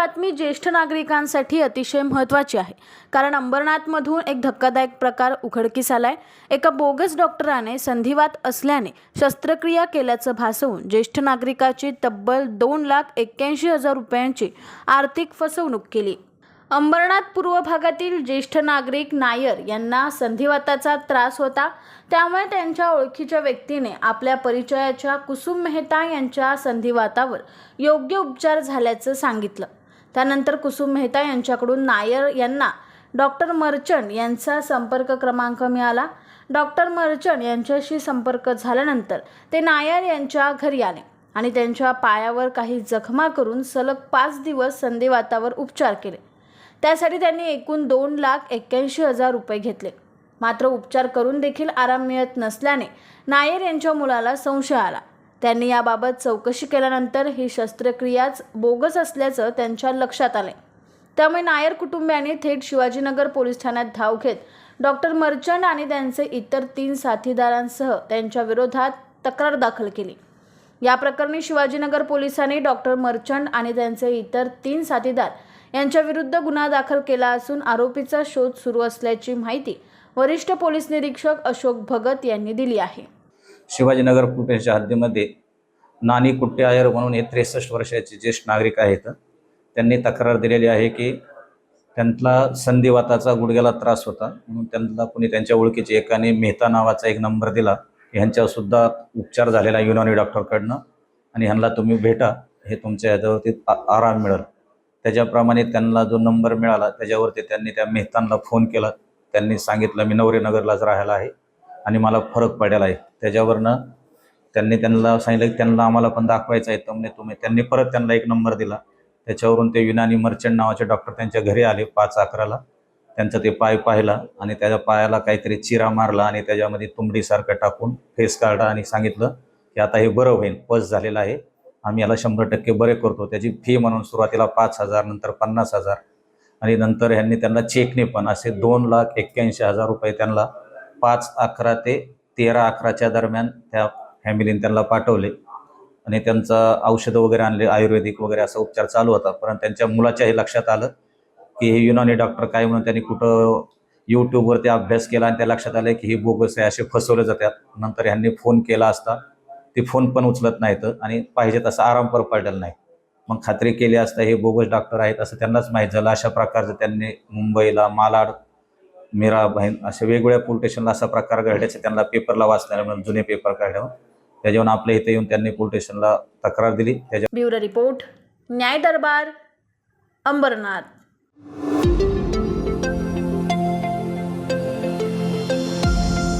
बातमी ज्येष्ठ नागरिकांसाठी अतिशय महत्त्वाची आहे. कारण अंबरनाथमधून एक धक्कादायक प्रकार उघडकीस आलाय. एका बोगस डॉक्टराने संधिवात असल्याने शस्त्रक्रिया केल्याचं भासवून ज्येष्ठ नागरिकाची तब्बल दोन लाख एक्क्याऐंशी हजार रुपयांची आर्थिक फसवणूक केली. अंबरनाथ पूर्व भागातील ज्येष्ठ नागरिक नायर यांना संधिवाताचा त्रास होता. त्यामुळे त्यांच्या ओळखीच्या व्यक्तीने आपल्या परिचयाच्या कुसुम मेहता यांच्या संधिवातावर योग्य उपचार झाल्याचं सांगितलं. त्यानंतर कुसुम मेहता यांच्याकडून नायर यांना डॉक्टर मर्चंट यांचा संपर्क क्रमांक मिळाला. डॉक्टर मर्चंट यांच्याशी संपर्क झाल्यानंतर ते नायर यांच्या घरी आले आणि त्यांच्या पायावर काही जखमा करून सलग पाच दिवस संधिवातावर उपचार केले. त्यासाठी त्यांनी एकूण दोन लाख एक्क्याऐंशी हजार रुपये घेतले. मात्र उपचार करून देखील आराम मिळत नसल्याने नायर यांच्या मुलाला संशय आला. त्यांनी याबाबत चौकशी केल्यानंतर ही शस्त्रक्रियाच बोगस असल्याचं त्यांच्या लक्षात आले त्यामुळे नायर कुटुंबियांनी थेट शिवाजीनगर पोलीस ठाण्यात धाव घेत डॉक्टर मर्चंट आणि त्यांचे इतर तीन साथीदारांसह त्यांच्या विरोधात तक्रार दाखल केली. या प्रकरणी शिवाजीनगर पोलिसांनी डॉक्टर मर्चंट आणि त्यांचे इतर तीन साथीदार यांच्या विरुद्ध गुन्हा दाखल केला असून आरोपीचा शोध सुरू असल्याची माहिती वरिष्ठ पोलीस निरीक्षक अशोक भगत यांनी दिली आहे. शिवाजीनगर पोलीसच्या हद्दीमध्ये नानी कुट्टे आयर म्हणून हे त्रेसष्ट वर्षाचे ज्येष्ठ नागरिक आहेत. त्यांनी तक्रार दिलेली आहे की त्यांना संधिवाताचा गुडघ्याला त्रास होता. म्हणून त्यांना कोणी त्यांच्या ओळखीचे एकाने मेहता नावाचा एक नंबर दिला. ह्यांच्यासुद्धा उपचार झालेला युनानी डॉक्टरकडनं. आणि ह्यांना तुम्ही भेटा. हे तुमच्या ह्याच्यावरती आराम मिळेल. त्याच्याप्रमाणे त्यांना जो नंबर मिळाला त्याच्यावरती त्यांनी त्या मेहतांना फोन केला. त्यांनी सांगितलं मी नवरीनगरलाच राहायला आहे. आणि मला फरक पडलेला आहे त्याच्यावरनं त्यांनी त्यांना सांगितलं की त्यांना आम्हाला पण दाखवायचं आहे. तुम्ही तुम्ही त्यांनी परत त्यांना एक नंबर दिला. त्याच्यावरून ते युनानी मर्चंट नावाचे डॉक्टर त्यांच्या घरी आले पाच अकराला. त्यांचा ते पाय पाहिला आणि त्याच्या पायाला काहीतरी चिरा मारला आणि त्याच्यामध्ये तुंबडीसारखं टाकून फेस काढला आणि सांगितलं की आता हे बरं होईल पस झालेलं आहे. आम्ही याला शंभर टक्के बरे करतो. त्याची फी म्हणून सुरुवातीला पाच हजार नंतर पन्नास हजार. आणि नंतर ह्यांनी त्यांना चेकने पण असे दोन लाख एक्क्याऐंशी हजार रुपये त्यांना पाच अकरा ते तेरा अकराच्या दरम्यान त्या फॅमिलीने त्यांना पाठवले. आणि त्यांचं औषधं वगैरे आणले आयुर्वेदिक वगैरे असा उपचार चालू होता. पण त्यांच्या मुलाच्याही लक्षात आलं की हे युनानी डॉक्टर काय म्हणून त्यांनी कुठं यूट्यूबवरती अभ्यास केला आणि त्या लक्षात आलं की हे बोगस आहे असे फसवले जातात. नंतर ह्यांनी फोन केला असता. ते फोन पण उचलत नाहीत आणि पाहिजे तसा आराम पर पडलेला नाही. मग खात्री केली असता हे बोगस डॉक्टर आहेत असं त्यांनाच माहीत झालं. अशा प्रकारचं त्यांनी मुंबईला मालाड मीरा बहीण अशा वेगवेगळ्या पोलीस स्टेशनला असा प्रकार घडल्याचे त्यांना पेपरला वाचल्यामुळे जुने पेपर काढल्यावर त्याच्यावर आपल्या इथे येऊन त्यांनी पोलीस स्टेशनला तक्रार दिली. त्याच्या ब्युरो रिपोर्ट न्याय दरबार अंबरनाथ.